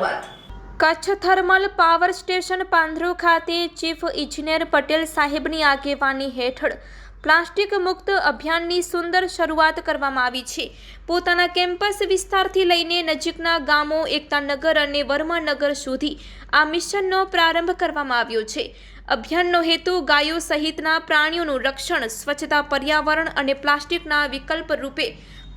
શરૂઆત Kutch thermal power station Pandhro ખાતે chief ઇજનેર પટેલ સાહેબની આગેવાની હેઠળ પ્લાસ્ટિક મુક્ત અભિયાનની સુંદર શરૂઆત કરવામાં આવી છે. પોતાના કેમ્પસ વિસ્તારથી લઈને નજીકના ગામો એકતાનગર અને વર્માનગર સુધી આ મિશનનો પ્રારંભ કરવામાં આવ્યો છે. અભિયાનનો હેતુ ગાયો સહિતના પ્રાણીઓનું રક્ષણ, સ્વચ્છતા, પર્યાવરણ અને પ્લાસ્ટિકના વિકલ્પ રૂપે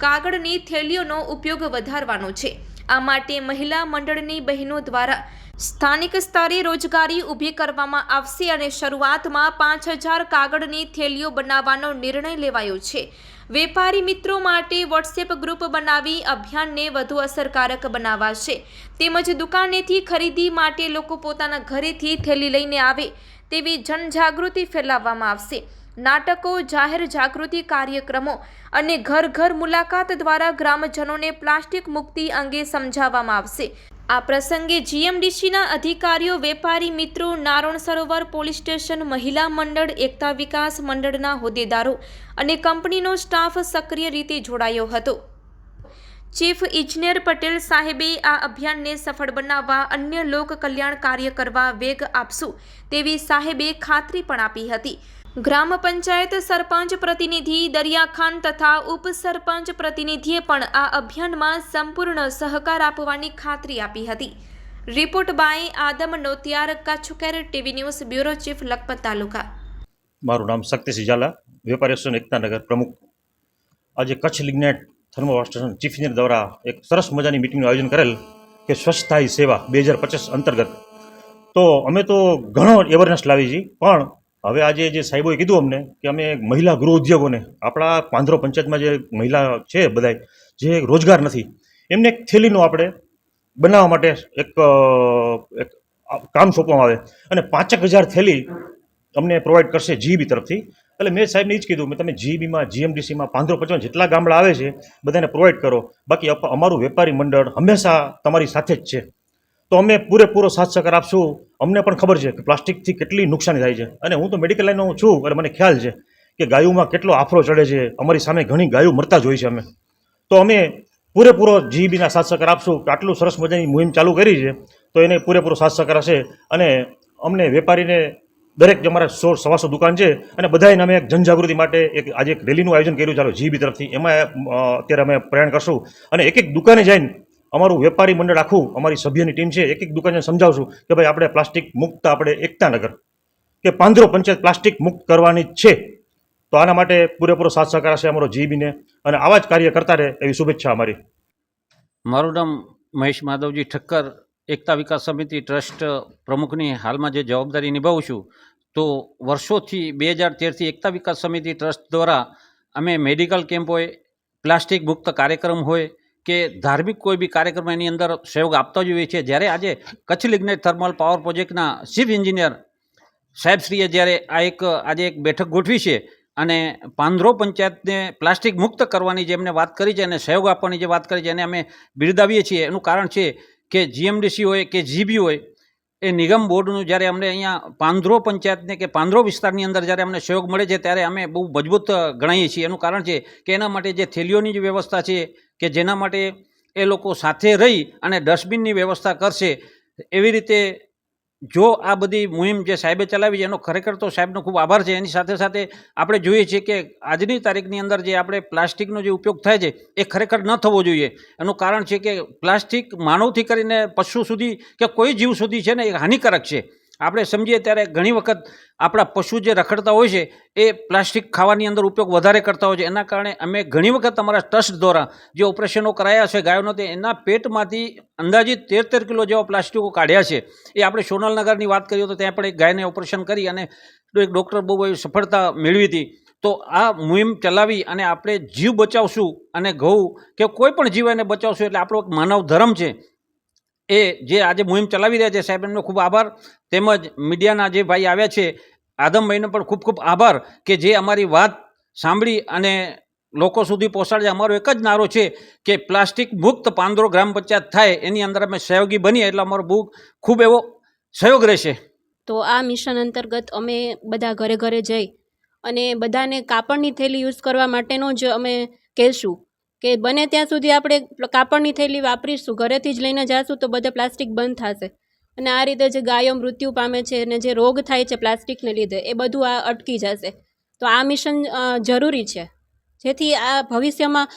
કાગળની થેલીઓનો ઉપયોગ વધારવાનો છે. આ માટે મહિલા મંડળની બહેનો દ્વારા સ્થાનિક સ્તરે રોજગારી ઊભી કરવામાં આવશે અને શરૂઆતમાં પાંચ હજાર કાગળની થેલીઓ બનાવવાનો નિર્ણય લેવાયો છે. વેપારી મિત્રો માટે વોટ્સએપ ગ્રુપ બનાવી અભિયાનને વધુ અસરકારક બનાવાશે. તેમજ દુકાનેથી ખરીદી માટે લોકો પોતાના ઘરેથી થેલી લઈને આવે તેવી જનજાગૃતિ ફેલાવવામાં આવશે. નાટકો, જાહેર જાગૃતિ કાર્યક્રમો અને ઘર ઘર મુલાકાત દ્વારા ગ્રામજનોને પ્લાસ્ટિક મુક્તિ અંગે સમજાવવામાં આવશે. આ પ્રસંગે જીએમડીસીના અધિકારીઓ, વેપારી મિત્રો, નારણ સરોવર પોલીસ સ્ટેશન, મહિલા મંડળ, એકતા વિકાસ મંડળના હોદ્દેદારો અને કંપનીનો સ્ટાફ સક્રિય રીતે જોડાયો હતો. ચીફ ઇજનેર પટેલ સાહેબે આ અભિયાનને સફળ બનાવવા, અન્ય લોક કલ્યાણ કાર્ય કરવા વેગ આપશું તેવી સાહેબે ખાતરી પણ આપી હતી. ગ્રામ પંચાયત સરપંચ પ્રતિનિધિ દરિયાખાન તથા ઉપસરપંચ પ્રતિનિધિએ પણ આ અભિયાનમાં સંપૂર્ણ સહકાર આપવાની ખાતરી આપી હતી. Report by Adam Notiyar, કચ્છકેર TV news, bureau chief, Lakhpat taluka. મારું નામ શક્તિસિંહ ઝાલા, વેપારી એસોસિએશન એકતાનગર પ્રમુખ. આજે Kutch lignite thermal station chief engineer દ્વારા એક સરસ મજાની મિટિંગનું આયોજન કરેલ કે સ્વચ્છતા સેવા બે હજાર પચીસ અંતર્ગત. તો અમે તો ઘણો અવેરનેસ લાવી છીએ, પણ હવે આજે જે સાહેબોએ કીધું અમને કે અમે મહિલા ગૃહ ઉદ્યોગોને, આપણા પાંદરો પંચાયતમાં જે મહિલા છે બધાય, જે રોજગાર નથી, એમને એક થેલીનું આપણે બનાવવા માટે એક એક કામ સોંપવામાં આવે અને પાંચેક હજાર થેલી અમને પ્રોવાઈડ કરશે જીબી તરફથી. એટલે મેં સાહેબને એ જ કીધું, મેં તમે જીબીમાં જીએમડીસીમાં પાંધરો પંચાવન જેટલા ગામડા આવે છે, બધાને પ્રોવાઈડ કરો. બાકી અમારું વેપારી મંડળ હંમેશા તમારી સાથે જ છે. તો અમે પૂરેપૂરો સાથ સહકાર આપશું. અમને પણ ખબર છે કે પ્લાસ્ટિકથી કેટલી નુકસાની થાય છે. અને હું તો મેડિકલ લાઈનનો છું અને મને ખ્યાલ છે કે ગાયોમાં કેટલો આફરો ચડે છે. અમારી સામે ઘણી ગાયો મરતા જ હોય છે અમે. તો અમે પૂરેપૂરો જીબીના સાથ સહકાર આપશું કે આટલું સરસ મજાની મુહિમ ચાલુ કરી છે, તો એને પૂરેપૂરો સાથ સહકાર હશે. અને અમને વેપારીને દરેક જે અમારા સો સવાસો દુકાન છે, અને બધાને અમે એક જનજાગૃતિ માટે એક આજે એક રેલીનું આયોજન કર્યું. ચાલો જીબી તરફથી એમાં અત્યારે અમે પ્રયાણ કરશું. અને એક એક દુકાને જઈને અમારું વેપારી મંડળ આખું, અમારી સભ્યની ટીમ છે એક એક દુકાને સમજાવશું કે ભાઈ આપણે પ્લાસ્ટિક મુક્ત આપણે એકતાનગર, કે પાંદરો પંચાયત પ્લાસ્ટિક મુક્ત કરવાની છે. તો આના માટે પૂરેપૂરો સાથ સહકાર છે અમારો જીબીને. અને આવા જ કાર્ય કરતા રહે એવી શુભેચ્છા અમારી. મારું નામ મહેશ માધવજી ઠક્કર, એકતા વિકાસ સમિતિ ટ્રસ્ટ પ્રમુખની હાલમાં જે જવાબદારી નિભાવું છું, તો વર્ષોથી બે હજાર તેરથી એકતા વિકાસ સમિતિ ટ્રસ્ટ દ્વારા અમે મેડિકલ કેમ્પ હોય, પ્લાસ્ટિક મુક્ત કાર્યક્રમ હોય કે ધાર્મિક કોઈ બી કાર્યક્રમ એની અંદર સહયોગ આપતા જ હોઈએ છીએ જ્યારે આજે કચ્છ લિગ્નેટ થર્મલ પાવર પ્રોજેક્ટના ચીફ એન્જિનિયર સાહેબશ્રીએ જ્યારે આ એક, આજે એક બેઠક ગોઠવી છે અને પાંદરો પંચાયતને પ્લાસ્ટિક મુક્ત કરવાની જે એમને વાત કરી છે અને સહયોગ આપવાની જે વાત કરી છે એને અમે બિરદાવીએ છીએ. એનું કારણ છે કે જીએમડીસી હોય કે જીબી હોય એ નિગમ બોર્ડનું જ્યારે અમને અહીંયા પાંદરો પંચાયતને કે પાંદરો વિસ્તારની અંદર જ્યારે અમને સહયોગ મળે છે, ત્યારે અમે બહુ મજબૂત ગણાઈએ છીએ. એનું કારણ છે કે એના માટે જે થેલીઓની જે વ્યવસ્થા છે કે જેના માટે એ લોકો સાથે રહી અને ડસ્ટબિનની વ્યવસ્થા કરશે, એવી રીતે જો આ બધી મુહિમ જે સાહેબે ચલાવી છે, એનો ખરેખર તો સાહેબનો ખૂબ આભાર છે. એની સાથે સાથે આપણે જોઈએ છીએ કે આજની તારીખની અંદર જે આપણે પ્લાસ્ટિકનો જે ઉપયોગ થાય છે, એ ખરેખર ન થવો જોઈએ. એનું કારણ છે કે પ્લાસ્ટિક માનવથી કરીને પશુ સુધી કે કોઈ જીવ સુધી છે ને એ હાનિકારક છે. આપણે સમજીએ ત્યારે ઘણી વખત આપણા પશુ જે રખડતા હોય છે, એ પ્લાસ્ટિક ખાવાની અંદર ઉપયોગ વધારે કરતા હોય છે. એના કારણે અમે ઘણી વખત અમારા ટ્રસ્ટ દ્વારા જે ઓપરેશનો કરાયા છે ગાયોનો, તે એના પેટમાંથી અંદાજિત તેર કિલો જેવા પ્લાસ્ટિકો કાઢ્યા છે. એ આપણે સોનલનગરની વાત કરીએ તો ત્યાં પણ એક ગાયને ઓપરેશન કરી અને એક ડૉક્ટર બહુ એવી સફળતા મેળવી હતી. તો આ મુહિમ ચલાવી અને આપણે જીવ બચાવશું અને ઘઉં કે કોઈ પણ જીવ એને બચાવશું એટલે આપણો એક માનવ ધર્મ છે. એ જે આજે મુહિમ ચલાવી રહ્યા છે, સાહેબ, એમનો ખૂબ આભાર. તેમજ મીડિયાના જે ભાઈ આવ્યા છે આદમભાઈનો પણ ખૂબ ખૂબ આભાર કે જે અમારી વાત સાંભળી અને લોકો સુધી પહોંચાડે. અમારો એક જ નારો છે કે પ્લાસ્ટિક મુક્ત પાંદરો ગ્રામ પંચાયત થાય, એની અંદર અમે સહયોગી બનીએ એટલે અમારો બહુ ખૂબ એવો સહયોગ રહેશે. તો આ મિશન અંતર્ગત અમે બધા ઘરે ઘરે જઈ અને બધાને કાપડની થેલી યુઝ કરવા માટેનો જ અમે કહેશું. કે બને ત્યાં સુધી આપણે કાપડની થેલી વાપરીશું, ઘરેથી જ લઈને જાશું તો બધે પ્લાસ્ટિક બંધ થશે. અને આ રીતે જે ગાયો મૃત્યુ પામે છે અને જે રોગ થાય છે પ્લાસ્ટિકને લીધે, એ બધું આ અટકી જશે. તો આ મિશન જરૂરી છે. જેથી આ ભવિષ્યમાં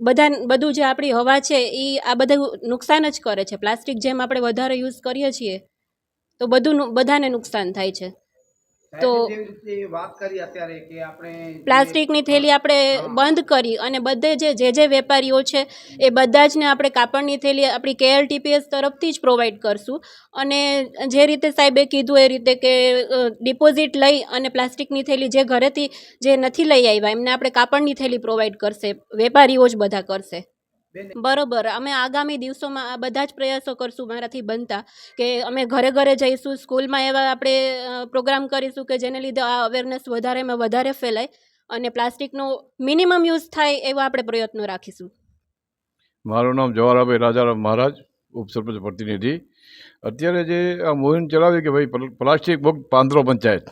બધા, બધું જે આપણી હવા છે એ આ બધું નુકસાન જ કરે છે. પ્લાસ્ટિક જેમ આપણે વધારે યુઝ કરીએ છીએ, તો બધું બધાને નુકસાન થાય છે. તો વાત કરી અત્યારે કે આપણે પ્લાસ્ટિકની થેલી આપણે બંધ કરી અને બધે જે જે જે વેપારીઓ છે એ બધા જ ને આપણે કાપડની થેલી આપણી કેએલટીપીએસ તરફથી જ પ્રોવાઈડ કરશું. અને જે રીતે સાહેબે કીધું એ રીતે કે ડિપોઝિટ લઈ અને પ્લાસ્ટિકની થેલી જે ઘરેથી જે નથી લઈ આવ્યા એમને આપણે કાપડની થેલી પ્રોવાઈડ કરશે વેપારીઓ જ બધા કરશે. બરોબર. અમે આગામી દિવસોમાં આ બધા જ પ્રયાસો કરશું મારાથી બનતા કે અમે ઘરે ઘરે જઈશું સ્કૂલમાં એવા આપણે પ્રોગ્રામ કરીશું કે જેને લીધે આ અવેરનેસ વધારેમાં વધારે ફેલાય અને પ્લાસ્ટિકનો મિનિમમ યુઝ થાય એવા આપણે પ્રયત્નો રાખીશું. મારું નામ જવાહરભાઈ રાજારામ મહારાજ ઉપસરપંચ પ્રતિનિધિ. અત્યારે જે આ મોહિમ ચલાવી કે ભાઈ પ્લાસ્ટિક મુક્ત પાંદરો પંચાયત.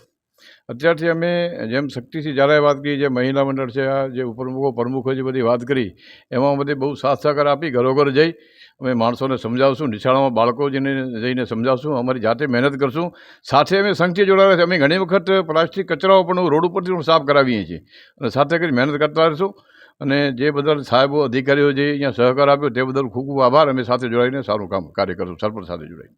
અત્યારથી અમે જેમ શક્તિથી જ્યારે વાત કરી, જે મહિલા મંડળ છે, આ જે ઉપપ્રમુખો, પ્રમુખો જે બધી વાત કરી, એમાં બધી બહુ સાથ સહકાર આપી, ઘરોઘર જઈ અમે માણસોને સમજાવશું, નિશાળામાં બાળકો જઈને જઈને સમજાવશું, અમારી જાતે મહેનત કરશું. સાથે અમે સંઘથી જોડાયા છે, અમે ઘણી વખત પ્લાસ્ટિક કચરાઓ પણ રોડ ઉપરથી પણ સાફ કરાવીએ છીએ અને સાથે કરી મહેનત કરતા રહીશું. અને જે બદલ સાહેબો, અધિકારીઓ જે અહીંયા સહકાર આપ્યો, તે બદલ ખૂબ ખૂબ આભાર. અમે સાથે જોડાઈને સારું કામ કાર્ય કરશું સરપંચ સાથે જોડાઈને.